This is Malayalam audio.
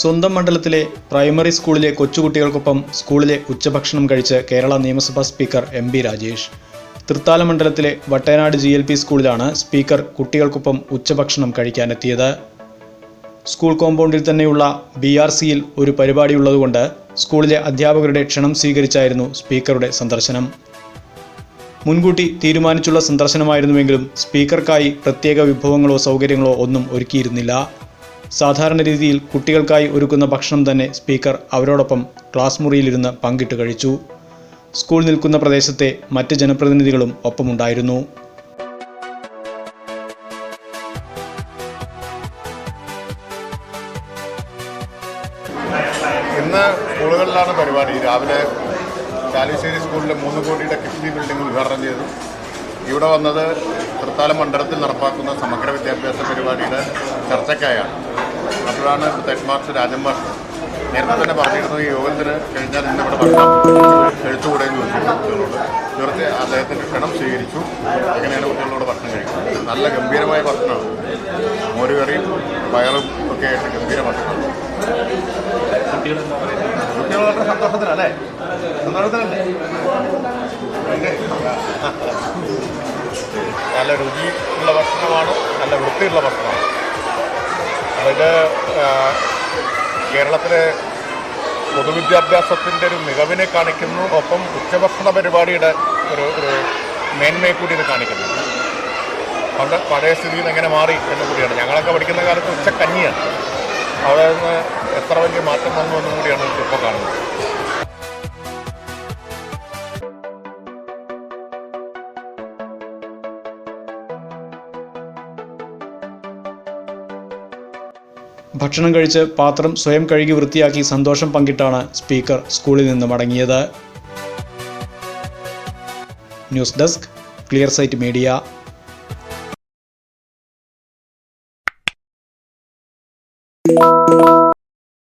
സ്വന്തം മണ്ഡലത്തിലെ പ്രൈമറി സ്കൂളിലെ കൊച്ചുകുട്ടികൾക്കൊപ്പം സ്കൂളിലെ ഉച്ചഭക്ഷണം കഴിച്ച് കേരള നിയമസഭാ speaker M B Rajesh. Thrithala മണ്ഡലത്തിലെ വട്ടയനാട് ജി എൽ പി സ്കൂളിലാണ് സ്പീക്കർ കുട്ടികൾക്കൊപ്പം ഉച്ചഭക്ഷണം കഴിക്കാനെത്തിയത്. സ്കൂൾ കോമ്പൗണ്ടിൽ തന്നെയുള്ള ബി ആർ സിയിൽ ഒരു പരിപാടിയുള്ളതുകൊണ്ട് സ്കൂളിലെ അധ്യാപകരുടെ ക്ഷണം സ്വീകരിച്ചായിരുന്നു സ്പീക്കറുടെ സന്ദർശനം. മുൻകൂട്ടി തീരുമാനിച്ചുള്ള സന്ദർശനമായിരുന്നുവെങ്കിലും സ്പീക്കർക്കായി പ്രത്യേക വിഭവങ്ങളോ സൗകര്യങ്ങളോ ഒന്നും ഒരുക്കിയിരുന്നില്ല. സാധാരണ രീതിയിൽ കുട്ടികൾക്കായി ഒരുക്കുന്ന ഭക്ഷണം തന്നെ സ്പീക്കർ അവരോടൊപ്പം ക്ലാസ് മുറിയിലിരുന്ന് പങ്കിട്ട് കഴിച്ചു. സ്കൂൾ നിൽക്കുന്ന പ്രദേശത്തെ മറ്റ് ജനപ്രതിനിധികളും ഒപ്പമുണ്ടായിരുന്നു. ഇന്ന് സ്കൂളുകളിലാണ് പരിപാടി. രാവിലെ ചാലിശ്ശേരി സ്കൂളിലെ മൂന്ന് കോടിയുടെ കിഫ്ബി ബിൽഡിംഗ് ഉദ്ഘാടനം ചെയ്തു. ഇവിടെ വന്നത് തൃത്താല മണ്ഡലത്തിൽ നടപ്പാക്കുന്ന സമഗ്ര വിദ്യാഭ്യാസ പരിപാടിയുടെ ചർച്ചയ്ക്കായാണ്. അപ്പോഴാണ് ഇവിടുത്തെ രാജന്മാർ നേരത്തെ തന്നെ പറഞ്ഞിരുന്നു ഈ യോഗത്തിന് കഴിഞ്ഞാൽ ഇന്ന് ഇവിടെ ഭക്ഷണം കഴിച്ചുകൂടെ എന്ന് ചോദിച്ചു കുട്ടികളോട്. ഇവർക്ക് അദ്ദേഹത്തിന്റെ ക്ഷണം സ്വീകരിച്ചു. അങ്ങനെയാണ് കുട്ടികളോട് ഭക്ഷണം കഴിക്കുന്നത്. നല്ല ഗംഭീരമായ ഭക്ഷണമാണ്. മോരുകറിയും പയറും ഒക്കെ ആയിട്ട് ഗംഭീര ഭക്ഷണമാണ്. കുട്ടികൾ വളരെ സന്തോഷത്തിലല്ലേ? സന്തോഷത്തിലല്ലേ? നല്ല രുചിയുള്ള ഭക്ഷണമാണ്. നല്ല വൃത്തിയുള്ള ഭക്ഷണമാണ്. അപ്പോൾ കേരളത്തിലെ പൊതുവിദ്യാഭ്യാസത്തിന്റെ ഒരു മികവിനെ കാണിക്കുന്നു ഒപ്പം ഉച്ചഭക്ഷണ പരിപാടിയുടെ ഒരു ഒരു മേന്മയെ കൂടി ഇത് കാണിക്കുന്നു. പണ്ട് പഴയ സ്ഥിതിയിൽ എങ്ങനെ മാറി എന്ന് കൂടിയാണ്. ഞങ്ങളൊക്കെ പഠിക്കുന്ന കാലത്ത് ഉച്ചക്കഞ്ഞിയാണ്. അവിടെ നിന്ന് എത്ര വലിയ മാറ്റം വന്നു എന്നും കൂടിയാണ് ഇപ്പോൾ കാണുന്നത്. ഭക്ഷണം കഴിച്ച് പാത്രം സ്വയം കഴുകി വൃത്തിയാക്കി സന്തോഷം പങ്കിട്ടാണ് സ്പീക്കർ സ്കൂളിൽ നിന്ന് മടങ്ങിയത്. News desk clear sight media.